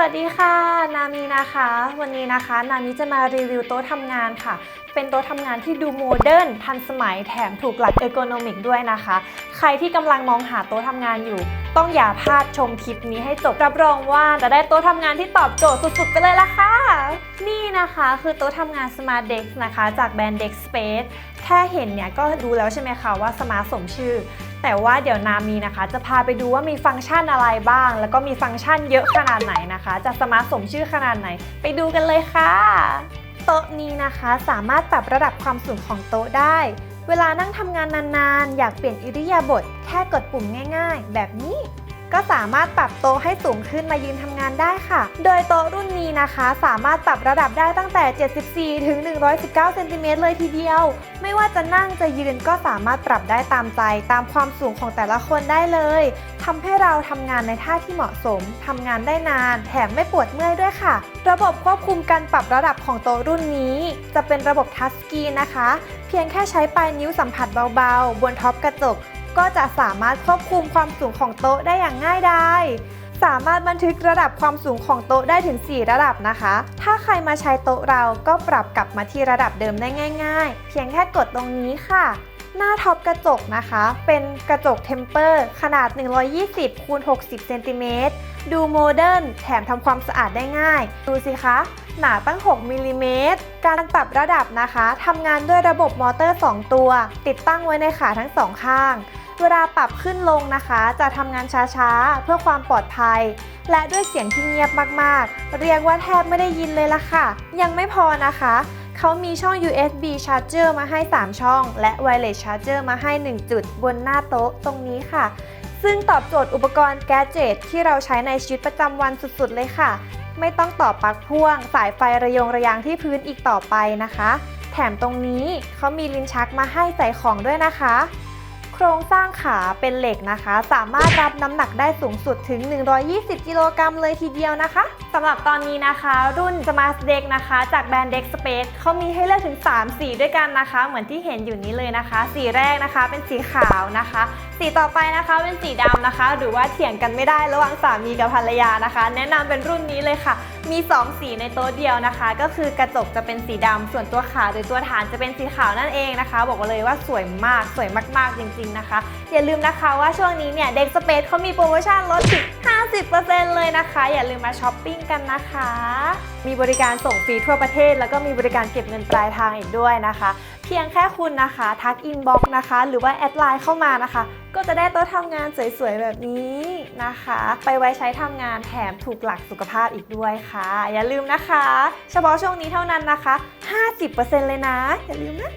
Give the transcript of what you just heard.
วัสดีค่ะ นามีนะคะ วันนี้นะคะ นามิจะมารีวิวโต๊ะทำงานค่ะ เป็นโต๊ะทำงานที่ดูโมเดิร์นทันสมัยแถมถูกหลักเอโกโนอมิกด้วยนะคะ ใครที่กำลังมองหาโต๊ะทำงานอยู่ ต้องอย่าพลาดชมคลิปนี้ให้จบรับรองว่าจะได้โต๊ะทำงานที่ตอบโจทย์สุดๆไปเลยละค่ะ นะคะ คือโต๊ะทำงาน Smart Desk นะคะ จากแบรนด์ Desk Space แค่เห็นเนี่ยก็ดูแล้วใช่ไหมคะว่าสมาร์ทสมชื่อ แต่ว่าเดี๋ยวนามีนะคะ จะพาไปดูว่ามีฟังก์ชันอะไรบ้าง แล้วก็มีฟังก์ชันเยอะขนาดไหนนะคะ จะสมาร์ทสมชื่อขนาดไหน ไปดูกันเลยค่ะ โต๊ะนี้นะคะสามารถปรับระดับความสูงของโต๊ะได้ เวลานั่งทำงานนานๆ อยากเปลี่ยนอิริยาบถแค่กดปุ่มง่าย ๆ แบบนี้ ก็สามารถปรับโต๊ะให้สูงขึ้นมายืนทำงานได้ค่ะ โดยโต๊ะรุ่นนี้นะคะ สามารถปรับระดับได้ตั้งแต่ 74 ถึง 119 เซนติเมตรเลยทีเดียว ไม่ว่าจะนั่งจะยืนก็สามารถปรับได้ตามใจ ตามความสูงของแต่ละคนได้เลยทำให้เราทำงานในท่าที่เหมาะสมทำงานได้นาน แถมไม่ปวดเมื่อยด้วยค่ะ ระบบควบคุมการปรับระดับของโต๊ะรุ่นนี้ จะเป็นระบบทัชสกรีนนะคะ เพียงแค่ใช้ปลายนิ้วสัมผัสเบาๆ บนท็อปกระจก ก็จะสามารถควบคุมความสูงของโต๊ะได้อย่างง่ายดายสามารถบันทึกระดับความสูงของโต๊ะได้ถึง 4 ระดับนะคะ ถ้าใครมาใช้โต๊ะเราก็ปรับกลับมาที่ระดับเดิมได้ง่าย ๆ เพียงแค่กดตรงนี้ค่ะ หน้าท็อปกระจกนะคะ เป็นกระจกเทมเปอร์ขนาด 120คูณ60เซนติเมตรดูโมเดิร์นแถมทำความสะอาดได้ง่าย ดูสิคะ หนาตั้ง 6มิลลิเมตรการปรับระดับนะคะทำงานด้วยระบบมอเตอร์ 2 ตัว ติดตั้งไว้ในขาทั้งสองข้าง เวลาปรับขึ้นลงนะคะ จะทำงานช้าๆ เพื่อความปลอดภัย และด้วยเสียงที่เงียบมากๆ เรียกว่าแทบไม่ได้ยินเลยล่ะค่ะ ยังไม่พอนะคะ เขามีช่อง USB charger มาให้ 3 ช่อง และ wireless charger มาให้ 1 จุดบนหน้าโต๊ะตรงนี้ค่ะ ซึ่งตอบโจทย์อุปกรณ์แกจ e t ที่เราใช้ในชีวิตประจำวันสุดๆ เลยค่ะ ไม่ต้องต่อปลั๊กพ่วง สายไฟระยงระยางที่พื้นอีกต่อไปนะคะ แถมตรงนี้เขามีลิ้นชักมาให้ใส่ของด้วยนะคะ โครงสร้างขาเป็นเหล็กนะคะ สามารถรับน้ำหนักได้สูงสุดถึง 120 กิโลกรัมเลยทีเดียวนะคะสำหรับตอนนี้นะคะ รุ่น Smart Deck นะคะ จากแบรนด์ Deck Space เขามีให้เลือกถึง 3 สีด้วยกันนะคะ เหมือนที่เห็นอยู่นี้เลยนะคะ สีแรกนะคะเป็นสีขาวนะคะ สีต่อไปนะคะเป็นสีดำนะคะ หรือว่าเถียงกันไม่ได้ระหว่างสามีกับภรรยานะคะ แนะนำเป็นรุ่นนี้เลยค่ะ มี 2 สีในโต๊ะเดียวนะคะ ก็คือกระจกจะเป็นสีดำส่วนตัวขาหรือตัวฐานจะเป็นสีขาวนั่นเองนะคะ บอกเลยว่าสวยมากสวยมากๆจริง ๆนะคะ อย่าลืมนะคะว่าช่วงนี้เนี่ยเด็กสเปซเขามีโปรโมชั่นลดถึง50%เลยนะคะ อย่าลืมมาช้อปปิ้งกันนะคะ มีบริการส่งฟรีทั่วประเทศ แล้วก็มีบริการเก็บเงินปลายทางอีกด้วยนะคะ เพียงแค่คุณนะคะทักอินบ็อกซ์นะคะ หรือว่าแอดไลน์เข้ามานะคะ ก็จะได้โต๊ะทำงานสวยๆแบบนี้นะคะ ไปไว้ใช้ทำงานแถมถูกหลักสุขภาพอีกด้วยค่ะค่ะ อย่าลืมนะคะ เฉพาะช่วงนี้เท่านั้นนะคะ 50%เลยนะ อย่าลืมนะ